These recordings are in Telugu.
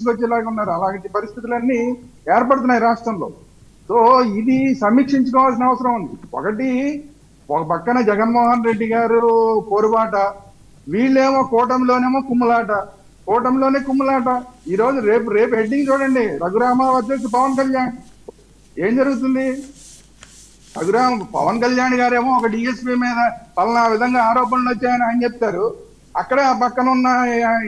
తీసుకొచ్చేలాగా ఉన్నారు. అలాంటి పరిస్థితులన్నీ ఏర్పడుతున్నాయి రాష్ట్రంలో. సో ఇది సమీక్షించుకోవాల్సిన అవసరం ఉంది. ఒకటి ఒక పక్కన జగన్మోహన్ రెడ్డి గారు పోరుబాట వీళ్ళేమో కూటమిలోనేమో కుమ్ములాట. కూటమిలోనే కుమ్ములాట. ఈ రోజు రేపు రేపు హెడ్డింగ్ చూడండి. రఘురామ వచ్చేసి పవన్ కళ్యాణ్. ఏం జరుగుతుంది? రఘురామ పవన్ కళ్యాణ్ గారేమో ఒక డిఎస్పీ మీద పలానా విధంగా ఆరోపణలు వచ్చాయని ఆయన చెప్తారు. అక్కడే ఆ పక్కన ఉన్న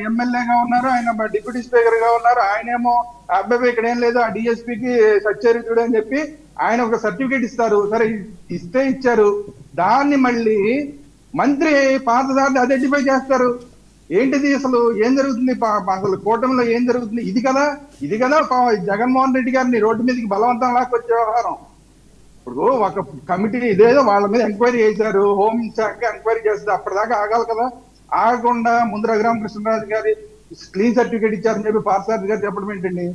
ఎమ్మెల్యేగా ఉన్నారు ఆయన డిప్యూటీ స్పీకర్గా ఉన్నారు. ఆయనేమో అబ్బాయి ఇక్కడ ఏం లేదు ఆ డిఎస్పీకి సచ్చరితుడు అని చెప్పి ఆయన ఒక సర్టిఫికేట్ ఇస్తారు. సరే ఇస్తే ఇచ్చారు. దాన్ని మళ్ళీ మంత్రి పాతదాన్ని ఐడెంటిఫై చేస్తారు. ఏంటిది అసలు? ఏం జరుగుతుంది? పా- అసలు కూటమిలో ఏం జరుగుతుంది? ఇది కదా ఇది కదా జగన్మోహన్ రెడ్డి గారిని రోడ్డు మీదకి బలవంతం లాక్కొచ్చే వ్యవహారం. ఇప్పుడు ఒక కమిటీ ఇదేదో వాళ్ళ మీద ఎంక్వైరీ చేశారు. హోమ్ శాఖ ఎంక్వైరీ చేస్తే అప్పటిదాకా ఆగాలి కదా. ఆగకుండా ముందు రఘురామ కృష్ణరాజు గారి క్లీన్ సర్టిఫికేట్ ఇచ్చారని చెప్పి పార్సారథి గారు చెప్పడం ఏంటండి?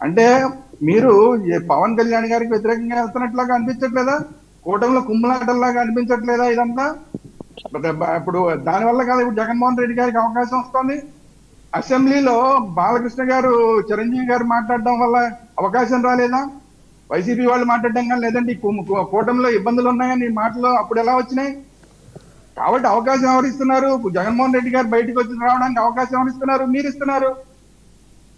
అంటే మీరు పవన్ కళ్యాణ్ గారికి వ్యతిరేకంగా వెళ్తున్నట్లాగా అనిపించట్లేదా? కూటమిలో కుమ్మలాటల్లాగా అనిపించట్లేదా ఇదంతా? ఇప్పుడు ఇప్పుడు దానివల్ల కాదు ఇప్పుడు జగన్మోహన్ రెడ్డి గారికి అవకాశం వస్తుంది. అసెంబ్లీలో బాలకృష్ణ గారు చిరంజీవి గారు మాట్లాడడం వల్ల అవకాశం రాలేదా? వైసీపీ వాళ్ళు మాట్లాడడం కానీ లేదండి. కూటమిలో ఇబ్బందులు ఉన్నాయని మాటలు అప్పుడు ఎలా వచ్చినాయి? కాబట్టి అవకాశం ఎవరిస్తున్నారు జగన్మోహన్ రెడ్డి గారు బయటకు వచ్చి రావడానికి అవకాశం ఎవరిస్తున్నారు మీరు ఇస్తున్నారు.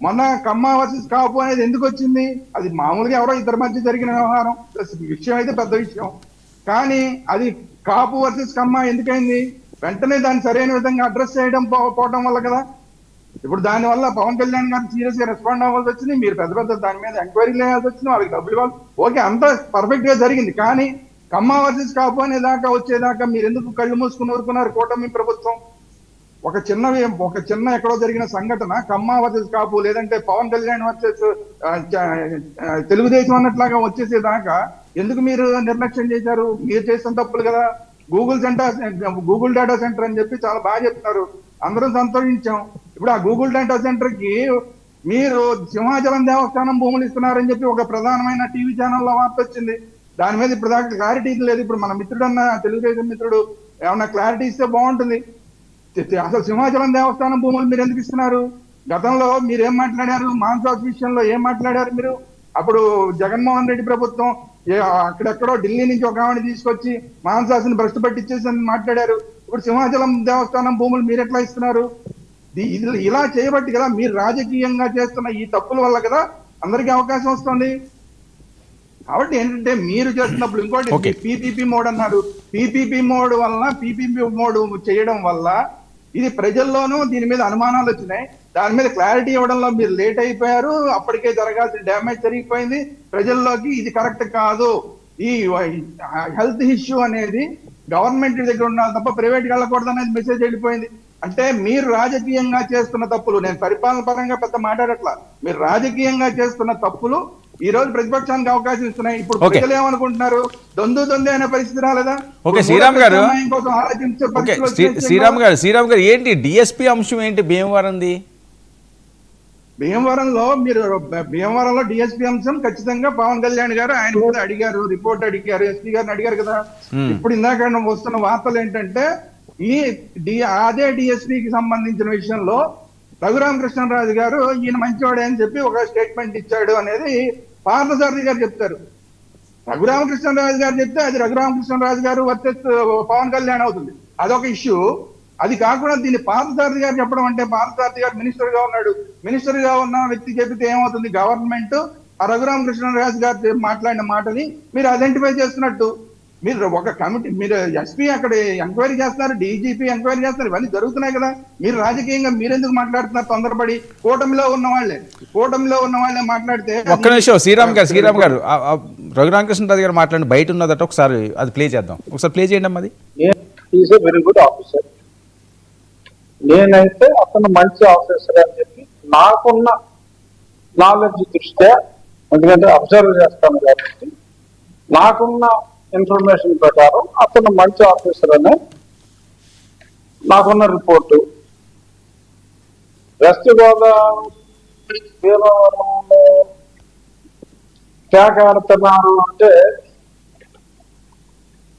మొన్న కమ్మ వర్సెస్ కాపు అనేది ఎందుకు వచ్చింది? అది మామూలుగా ఎవరో ఇద్దరి మధ్య జరిగిన వ్యవహారం. విషయం అయితే పెద్ద విషయం. కానీ అది కాపు వర్సెస్ కమ్మ ఎందుకైంది? వెంటనే దాన్ని సరైన విధంగా అడ్రస్ చేయడం పో- పోవడం వల్ల కదా. ఇప్పుడు దాని వల్ల పవన్ కళ్యాణ్ గారు సీరియస్గా రెస్పాండ్ అవ్వాల్సి వచ్చింది. మీరు పెద్ద పెద్ద దాని మీద ఎంక్వైరీ చేయాల్సి వచ్చింది. వాళ్ళకి డబ్బులు ఇవ్వాలి ఓకే అంతా పర్ఫెక్ట్గా జరిగింది. కానీ కమ్మ వర్సెస్ కాపు అనే దాకా వచ్చేదాకా మీరు ఎందుకు కళ్ళు మూసుకుని ఊరుకున్నారు కూటమి ప్రభుత్వం? ఒక చిన్న ఒక చిన్న ఎక్కడో జరిగిన సంఘటన కమ్మ వర్సెస్ కాపు లేదంటే పవన్ కళ్యాణ్ వర్సెస్ తెలుగుదేశం అన్నట్లాగా వచ్చేసేదాకా ఎందుకు మీరు నిర్లక్ష్యం చేశారు? మీరు చేసిన తప్పులు కదా. Google centre Google data centre అని చెప్పి చాలా బాగా చెప్తున్నారు. అందరం సంతోషించాం. ఇప్పుడు ఆ గూగుల్ డేటా సెంటర్కి మీరు సింహాచలం దేవస్థానం భూములు ఇస్తున్నారని చెప్పి ఒక ప్రధానమైన టీవీ ఛానల్లో వార్త వచ్చింది. దాని మీద ఇప్పుడు దాకా క్లారిటీ లేదు. ఇప్పుడు మన మిత్రుడు అన్న తెలుగుదేశం మిత్రుడు ఏమన్నా క్లారిటీ ఇస్తే బాగుంటుంది. అసలు సింహాచలం దేవస్థానం భూములు మీరు ఎందుకు ఇస్తున్నారు? గతంలో మీరు ఏం మాట్లాడారు? మాన్సాస్ విషయంలో ఏం మాట్లాడారు మీరు? అప్పుడు జగన్మోహన్ రెడ్డి ప్రభుత్వం అక్కడెక్కడో ఢిల్లీ నుంచి ఒక ఆవిడ తీసుకొచ్చి మాన్సాస్ని భ్రష్టు పట్టించేసి మాట్లాడారు. ఇప్పుడు సింహాచలం దేవస్థానం భూములు మీరు ఎట్లా ఇస్తున్నారు? ఇది- ఇలా చేయబట్టి కదా మీరు రాజకీయంగా చేస్తున్న ఈ తప్పుల వల్ల కదా అందరికీ అవకాశం వస్తుంది. కాబట్టి ఏంటంటే మీరు చేస్తున్నప్పుడు. ఇంకోటి పీపీపీ మోడ్ అన్నారు. పీపీపీ మోడ్ వలన పీపీపీ మోడ్ చేయడం వల్ల ఇది ప్రజల్లోనూ దీని మీద అనుమానాలు వచ్చినాయి. దాని మీద క్లారిటీ ఇవ్వడంలో మీరు లేట్ అయిపోయారు. అప్పటికే జరగాల్సిన డ్యామేజ్ జరిగిపోయింది. ప్రజల్లోకి ఇది కరెక్ట్ కాదు. ఈ హెల్త్ ఇష్యూ అనేది గవర్నమెంట్ దగ్గర ఉండాలి తప్ప ప్రైవేట్ వెళ్ళకూడదు అనేది మెసేజ్ వెళ్ళిపోయింది. అంటే మీరు రాజకీయంగా చేస్తున్న తప్పులు నేను పరిపాలన పరంగా పెద్ద మాట్లాడట్లా. మీరు రాజకీయంగా చేస్తున్న తప్పులు ఈ రోజు ప్రతిపక్షానికి అవకాశం ఇస్తున్నాయి ఇప్పుడు. ప్రజలు ఏమనుకుంటున్నారు దొందు దొందు అనే పరిస్థితి రాలేదా ఇప్పుడు శ్రీరామ్ గారు. ఓకే శ్రీరామ్. గారు శ్రీరామ్ గారు ఏంటి డిఎస్పీ అంశం ఏంటి భీమవరంది భీమవరంలో మీరు భీమవరంలో డిఎస్పీ అంశం ఖచ్చితంగా పవన్ కళ్యాణ్ గారు ఆయన కూడా అడిగారు రిపోర్ట్ అడిగారు ఎస్పీ గారిని అడిగారు కదా. ఇప్పుడు ఇందాక వస్తున్న వార్తలు ఏంటంటే ఈ డి అదే డిఎస్పీకి సంబంధించిన విషయంలో రఘురామకృష్ణరాజు గారు ఈయన మంచివాడే అని చెప్పి ఒక స్టేట్మెంట్ ఇచ్చాడు అనేది పార్థసారథి గారు చెప్తారు. రఘురామకృష్ణరాజు గారు చెప్తే అది రఘురామకృష్ణరాజు గారు వర్సెస్ పవన్ కళ్యాణ్ అవుతుంది. అదొక ఇష్యూ అది కాకుండా దీన్ని పార్థసారథి గారు చెప్పడం అంటే పార్థసారథి గారు మినిస్టర్గా ఉన్నాడు. మినిస్టర్గా ఉన్న వ్యక్తి చెబితే ఏమవుతుంది? గవర్నమెంట్ ఆ రఘురామకృష్ణరాజు గారు మాట్లాడిన మాటని మీరు ఐడెంటిఫై చేస్తున్నట్టు. మీరు ఒక కమిటీ మీరు ఎస్పీ అక్కడ ఎంక్వైరీ చేస్తున్నారు డీజీపీ ఎంక్వైరీ చేస్తున్నారు ఇవన్నీ జరుగుతున్నాయి కదా. మీరు రాజకీయంగా మీరెందుకు మాట్లాడుతున్నారు తొందరపడి? కూటమిలో ఉన్న వాళ్ళే. కూటమిలో ఉన్న వాళ్ళే మాట్లాడితే ఒక్క నిమిషం శ్రీరామ్ గారు శ్రీరామ్ గారు ఆ రఘురామకృష్ణరాజు గారు మాట్లాడి బయట ఉన్నదట ఒకసారి అది ప్లే చేద్దాం. ఒకసారి ప్లే చేయండి అమ్మా అది. Is a very good officer నేనైతే అతను మంచి ఆఫీసర్ అని చెప్పి నాకున్న నాలెడ్జ్ దృష్ట్యా ఎందుకంటే అబ్జర్వ్ చేస్తాను కాబట్టి నాకున్న ఇన్ఫర్మేషన్ ప్రకారం అతను మంచి ఆఫీసర్ అనే నాకున్న రిపోర్టు. వెస్ట్ గోదావరి భీమవరంలో కేక ఆడుతున్నారు అంటే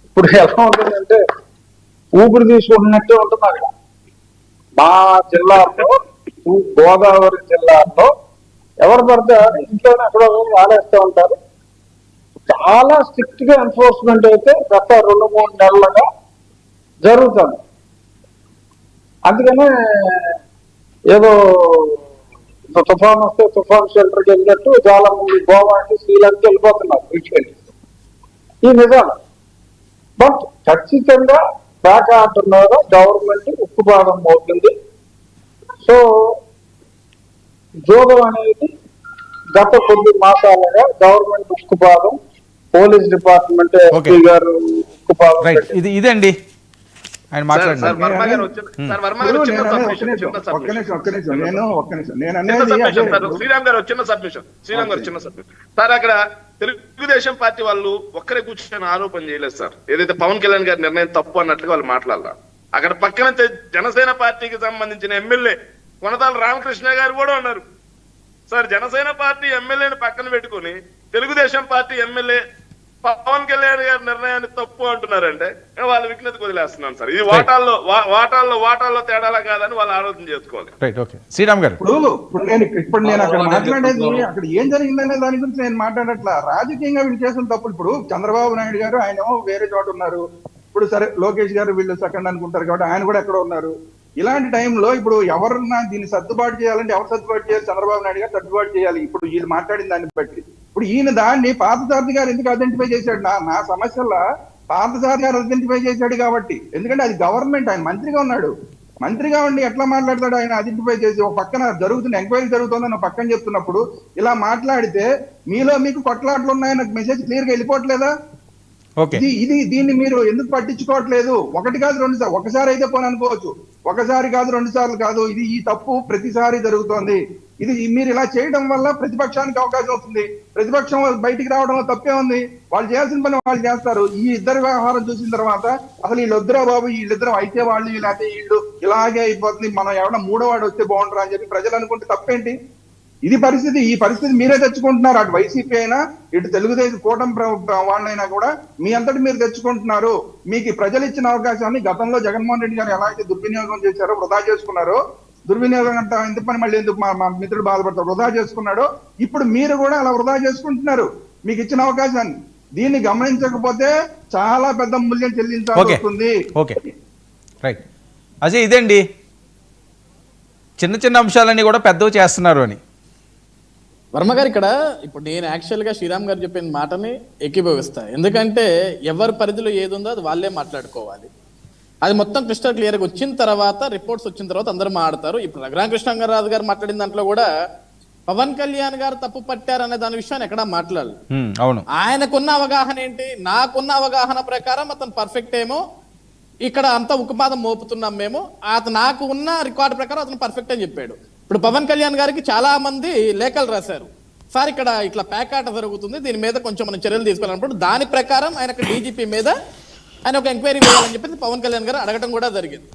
ఇప్పుడు ఎలా ఉంటుందంటే ఊపిరి తీసుకుంటున్నట్టే ఉంటుంది అక్కడ మా జిల్లాలో గోదావరి జిల్లాలో ఎవరు పడితే ఇంట్లోనే ఎక్కడో వాడేస్తూ ఉంటారు. చాలా స్ట్రిక్ట్గా ఎన్ఫోర్స్మెంట్ అయితే గత రెండు మూడు నెలలుగా జరుగుతుంది. అందుకనే ఏదో తుఫాన్ వస్తే తుఫాన్ షెల్టర్కి వెళ్ళినట్టు చాలా మంది గోవాకి శ్రీలంక వెళ్ళిపోతున్నారు బీచ్కెళ్ళి ఈ నిజం. బట్ ఖచ్చితంగా బ్యాక్ అంటున్నారు గవర్నమెంట్ ఉక్కుపాదం అవుతుంది సో జోగం అనేది గత కొద్ది మాసాలుగా గవర్నమెంట్ ఉక్కుపాదం police department. SP garu right. ఇది ఇదండి. ఆయన సార్ అక్కడ తెలుగుదేశం పార్టీ వాళ్ళు ఒక్కరే కూర్చొని ఆరోపణ చేయలేదు సార్. ఏదైతే పవన్ కళ్యాణ్ గారి నిర్ణయం తప్పు అన్నట్లుగా వాళ్ళు మాట్లాడాల. అక్కడ పక్కన జనసేన పార్టీకి సంబంధించిన ఎమ్మెల్యే కొనతాల రామకృష్ణ గారు కూడా ఉన్నారు. సార్ జనసేన పార్టీ ఎమ్మెల్యేని పక్కన పెట్టుకొని తెలుగుదేశం పార్టీ ఎమ్మెల్యే పవన్ కళ్యాణ్ గారి నిర్ణయాన్ని తప్పు అంటున్నారంటే నేను వాళ్ళ విజ్ఞతకు వదిలేస్తున్నాను సార్. ఇది వాటాల్లో వాటాల్లో వాటాల్లో తేడాలా కాదని వాళ్ళు ఆలోచన చేసుకోవాలి. Right okay. శ్రీరామ్ గారు. ఇప్పుడు ఇప్పుడు నేను ఇప్పుడు నేను అక్కడ మాట్లాడేది అక్కడ ఏం జరిగిందనే దాని గురించి నేను మాట్లాడట్లా. రాజకీయంగా వీళ్ళు చేసిన తప్పులు ఇప్పుడు చంద్రబాబు నాయుడు గారు ఆయన వేరే చోట ఉన్నారు. ఇప్పుడు సరే లోకేష్ గారు వీళ్ళు సెకండ్ అనుకుంటారు కాబట్టి ఆయన కూడా ఎక్కడ ఉన్నారు. ఇలాంటి టైంలో ఇప్పుడు ఎవరన్నా దీన్ని సర్దుబాటు చేయాలంటే ఎవరు సర్దుబాటు చేయాలి? చంద్రబాబు నాయుడు గారు సర్దుబాటు చేయాలి. ఇప్పుడు వీళ్ళు మాట్లాడిన దాన్ని బట్టి. ఇప్పుడు ఈయన దాన్ని పార్థసారథి గారు ఎందుకు ఐడెంటిఫై చేశాడు? నా నా సమస్యల్లో పార్థసారథి గారు ఐడెంటిఫై చేశాడు కాబట్టి. ఎందుకంటే అది గవర్నమెంట్ ఆయన మంత్రిగా ఉన్నాడు. మంత్రిగా ఉండి ఎట్లా మాట్లాడతాడు ఆయన ఐడెంటిఫై చేసి? ఒక పక్కన జరుగుతున్న ఎంక్వైరీ జరుగుతుందని పక్కన చెప్తున్నప్పుడు ఇలా మాట్లాడితే మీలో మీకు కొట్లాట్లు ఉన్నాయన్న మెసేజ్ క్లియర్గా వెళ్ళిపోవట్లేదా? ఇది దీన్ని మీరు ఎందుకు పట్టించుకోవట్లేదు? ఒకటి కాదు రెండు సార్లు. ఒకసారి అయితే పోనీ అనుకోవచ్చు ఒకసారి కాదు రెండు సార్లు కాదు. ఇది ఈ తప్పు ప్రతిసారి జరుగుతోంది. ఇది మీరు ఇలా చేయడం వల్ల ప్రతిపక్షానికి అవకాశం వస్తుంది. ప్రతిపక్షం బయటికి రావడంలో తప్పే ఉంది. వాళ్ళు చేయాల్సిన పని వాళ్ళు చేస్తారు. ఈ ఇద్దరు వ్యవహారం చూసిన తర్వాత అసలు వీళ్ళొద్దరా బాబు వీళ్ళిద్దరు అయితే వాళ్ళు లేకపోతే వీళ్ళు ఇలాగే అయిపోతుంది. మనం ఎవడ మూడో వాడు వస్తే బాగుంటారు అని చెప్పి ప్రజలు అనుకుంటే తప్పేంటి? ఇది పరిస్థితి. ఈ పరిస్థితి మీరే తెచ్చుకుంటున్నారు. అటు వైసీపీ అయినా ఇటు తెలుగుదేశం కూటమి వాళ్ళైనా కూడా మీ అంతటి మీరు తెచ్చుకుంటున్నారు. మీకు ప్రజలు ఇచ్చిన అవకాశాన్ని గతంలో జగన్మోహన్ రెడ్డి గారు ఎలా అయితే దుర్వినియోగం చేశారో వృధా చేసుకున్నారో దుర్వినియోగం అంటే ఎందుకు పని మళ్ళీ ఎందుకు మా మా మిత్రుడు బాధపడతారు వృధా చేసుకున్నాడో. ఇప్పుడు మీరు కూడా అలా వృధా చేసుకుంటున్నారు. మీకు ఇచ్చిన అవకాశాన్ని దీన్ని గమనించకపోతే చాలా పెద్ద మూల్యం చెల్లించాల్సి ఓకే. వస్తుంది. ఓకే. రైట్. అజయ్ ఇదండి చిన్న చిన్న అంశాలన్నీ కూడా పెద్దవి చేస్తున్నారు అని. వర్మ గారు ఇక్కడ ఇప్పుడు నేను యాక్చువల్గా శ్రీరామ్ గారు చెప్పిన మాటని ఏకీభవిస్తా. ఎందుకంటే ఎవరి పరిధిలో ఏది ఉందో అది వాళ్ళే మాట్లాడుకోవాలి. అది మొత్తం క్రిస్టల్ క్లియర్గా వచ్చిన తర్వాత రిపోర్ట్స్ వచ్చిన తర్వాత అందరూ మాట్లాడతారు ఇప్పుడు రఘురామకృష్ణరాజు గారు మాట్లాడిన దాంట్లో కూడా పవన్ కళ్యాణ్ గారు తప్పు పట్టారనే దాని విషయాన్ని ఎక్కడా మాట్లాడలేదు. అవును. ఆయనకున్న అవగాహన ఏంటి? నాకున్న అవగాహన ప్రకారం అతను పర్ఫెక్ట్ ఏమో. ఇక్కడ అంతా ఉక్కుపాదం మోపుతున్నాం మేము. అతను నాకు ఉన్న రికార్డు ప్రకారం అతను పర్ఫెక్ట్ అని చెప్పాడు. ఇప్పుడు పవన్ కళ్యాణ్ గారికి చాలా మంది లేఖలు రాశారు. సార్ ఇక్కడ ఇట్లా ప్యాకాట జరుగుతుంది. దీని మీద కొంచెం మనం చర్యలు తీసుకోవాలన్నప్పుడు దాని ప్రకారం ఆయనకు డీజీపీ మీద ఆయన ఒక ఎంక్వైరీ వేయాలని చెప్పేసి పవన్ కళ్యాణ్ గారు అడగడం కూడా జరిగింది.